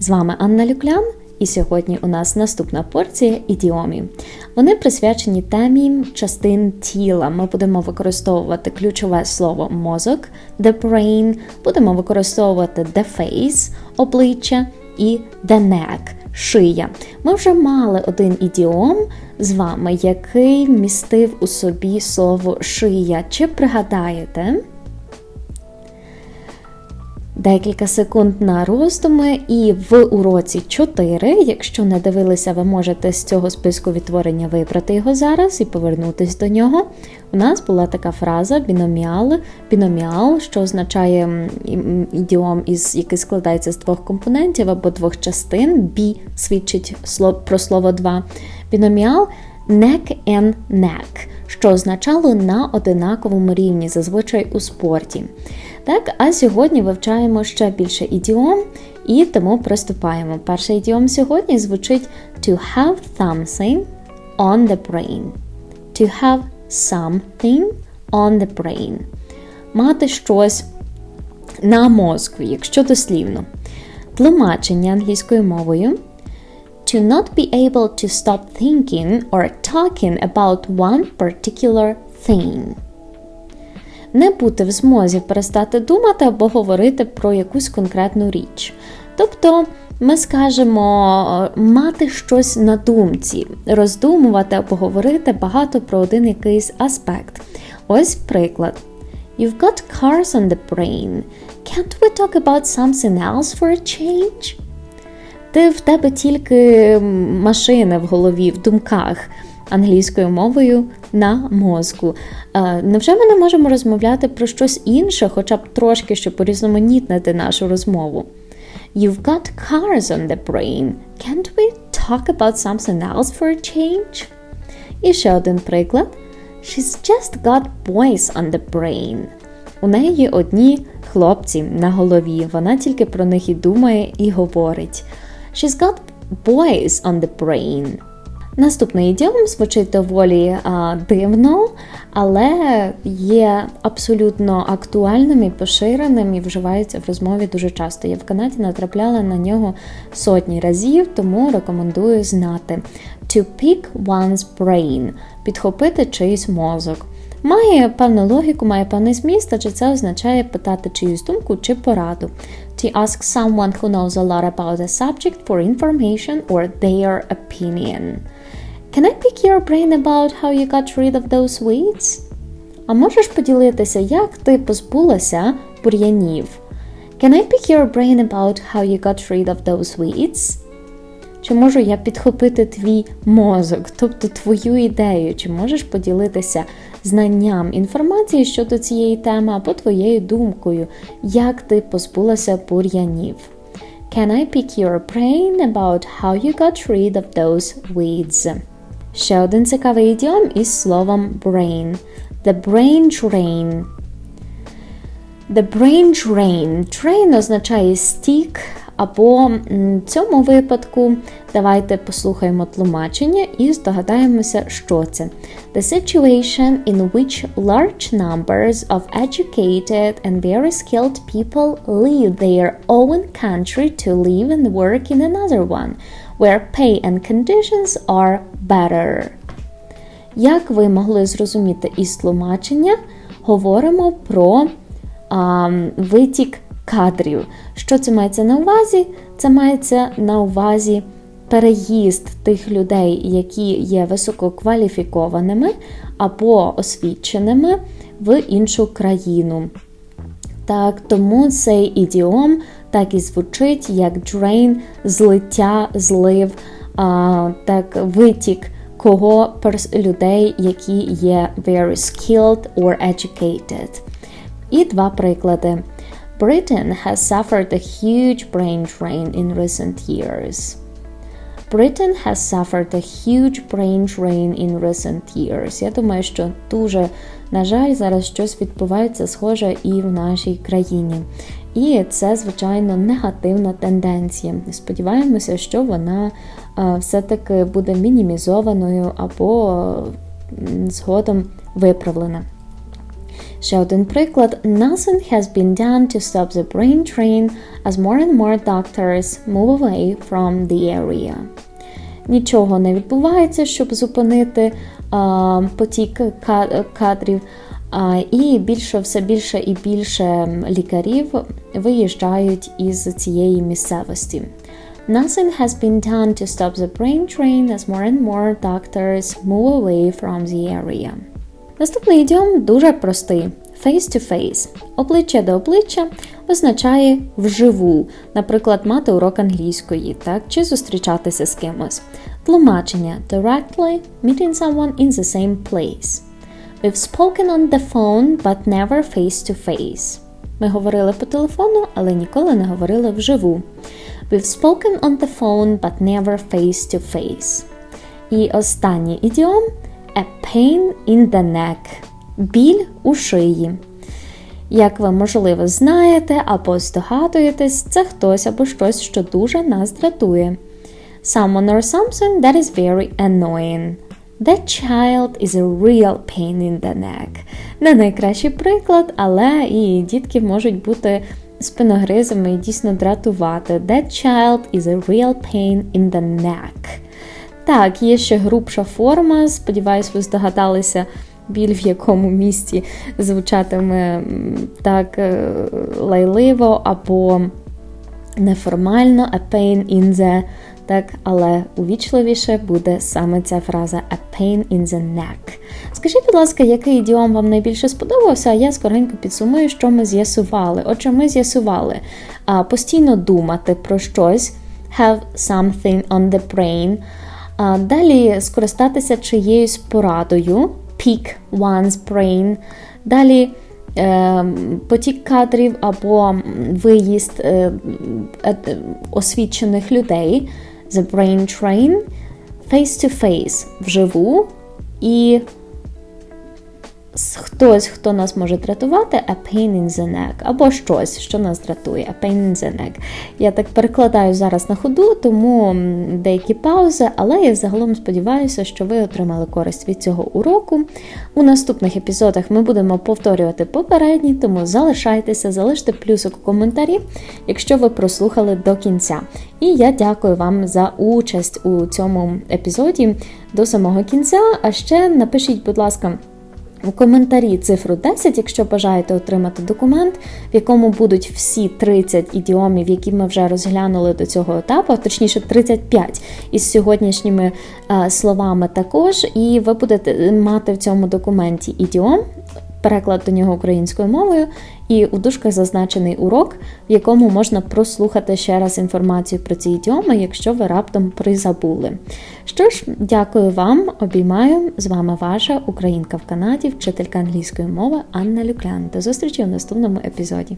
З вами Анна Люклян, і сьогодні у нас наступна порція ідіомів. Вони присвячені темі частин тіла. Ми будемо використовувати ключове слово мозок, the brain, будемо використовувати the face, обличчя і the neck, шия. Ми вже мали один ідіом з вами, який містив у собі слово шия. Чи пригадаєте? Декілька секунд на роздуми, і в уроці 4, якщо не дивилися, ви можете з цього списку відтворення вибрати його зараз і повернутися до нього. У нас була така фраза біноміал, біноміал, що означає ідіом, із, який складається з двох компонентів або двох частин. Бі свідчить про слово два. Біноміал neck and neck, що означало на одинаковому рівні, зазвичай у спорті. Так, а сьогодні вивчаємо ще більше ідіом і тому приступаємо. Перший ідіом сьогодні звучить to have something on the brain. To have something on the brain. Мати щось на мозку, якщо дослівно. Тлумачення англійською мовою. To not be able to stop thinking or talking about one particular thing не бути в змозі перестати думати або говорити про якусь конкретну річ. Тобто ми скажемо мати щось на думці, роздумувати або говорити багато про один якийсь аспект. Ось приклад. You've got cars on the brain. Can't we talk about something else for a change? Ти в тебе тільки машини в голові, в думках англійською мовою на мозку. Невже ми не можемо розмовляти про щось інше, хоча б трошки, щоб порізноманітнити нашу розмову? You've got cars on the brain. Can't we talk about something else for a change? І ще один приклад. She's just got boys on the brain. У неї одні хлопці на голові. Вона тільки про них і думає, і говорить. She's got boys on the brain. Наступний ідіом звучить доволі а, дивно, але є абсолютно актуальним і поширеним і вживається в розмові дуже часто. Я в Канаді натрапляла на нього сотні разів, тому рекомендую знати. To pick one's brain підхопити чийсь мозок. Має певну логіку, має певний зміст, адже це означає питати чиюсь думку чи пораду. To ask someone who knows a lot about a subject for information or their opinion. Can I pick your brain about how you got rid of those weeds? А можеш поділитися, як ти позбулася бур'янів? Can I pick your brain about how you got rid of those weeds? Чи можу я підхопити твій мозок, тобто твою ідею? Чи можеш поділитися знанням інформації щодо цієї теми або твоєю думкою, як ти позбулася бур'янів? Can I pick your brain about how you got rid of those weeds? Ще один цікавий ідіом із словом brain. The brain drain. The brain drain. Drain означає стік, або в цьому випадку давайте послухаємо тлумачення і здогадаємося, що це. The situation in which large numbers of educated and very skilled people leave their own country to live and work in another one where pay and conditions are better. Як ви могли зрозуміти із тлумачення, говоримо про а, витік кадрів. Що це мається на увазі? Це мається на увазі переїзд тих людей, які є висококваліфікованими або освіченими в іншу країну. Так, Тому цей ідіом так і звучить, як drain, злиття, злив, а, так витік кого людей, які є very skilled or educated. І два приклади. Britain has suffered a huge brain drain in recent years. Britain has suffered a huge brain drain in recent years. Я думаю, що дуже, на жаль, зараз щось відбувається схоже і в нашій країні. І це, звичайно, негативна тенденція. Сподіваємося, що вона все-таки буде мінімізованою або згодом виправлена. Ще один приклад: Nothing has been done to stop the brain drain as more and more doctors move away from the area. Нічого не відбувається, щоб зупинити а, потік кадрів. А, і більше, все більше і більше лікарів виїжджають із цієї місцевості. Nothing has been done to stop the brain drain as more and more doctors move away from the area. Наступний ідіом дуже простий. Face to face. Обличчя до обличчя означає вживу, наприклад, мати урок англійської, так, чи зустрічатися з кимось. Тлумачення directly meeting someone in the same place. We've spoken on the phone, but never face to face. Ми говорили по телефону, але ніколи не говорили вживу. We've spoken on the phone, but never face to face. І останній ідіом a pain in the neck. Біль у шиї. Як ви, можливо, знаєте або здогадуєтесь, це хтось або щось, що дуже нас дратує. Someone or something that is very annoying. That child is a real pain in the neck. Не найкращий приклад, але і дітки можуть бути спиногризами і дійсно дратувати. That child is a real pain in the neck. Так, є ще грубша форма. Сподіваюсь, ви здогадалися, біль в якому місці звучатиме так е, лайливо або неформально, a pain in the, так, але увічливіше буде саме ця фраза a pain in the neck. Скажіть, будь ласка, який ідіом вам найбільше сподобався, а я скоренько підсумую, що ми з'ясували. Отже, ми з'ясували постійно думати про щось, have something on the brain. Далі скористатися чиєюсь порадою, pick one's brain. Далі е, потік кадрів або виїзд е, освічених людей, the brain train, face to face вживу і хтось, хто нас може дратувати, a pain in the neck, або щось, що нас дратує, a pain in the neck. Я так перекладаю зараз на ходу, тому деякі паузи, але я загалом сподіваюся, що ви отримали користь від цього уроку. У наступних епізодах ми будемо повторювати попередні, тому залишайтеся, залиште плюсик у коментарі, якщо ви прослухали до кінця. І я дякую вам за участь у цьому епізоді до самого кінця. А ще напишіть, будь ласка. У коментарі цифру 10, якщо бажаєте отримати документ, в якому будуть всі 30 ідіомів, які ми вже розглянули до цього етапу, точніше 35 із сьогоднішніми е, словами також. І ви будете мати в цьому документі ідіом, переклад до нього українською мовою, і у дужках зазначений урок, в якому можна прослухати ще раз інформацію про ці ідіоми, якщо ви раптом призабули. Що ж, дякую вам, обіймаю. З вами ваша українка в Канаді, вчителька англійської мови Анна Люклян. До зустрічі у наступному епізоді.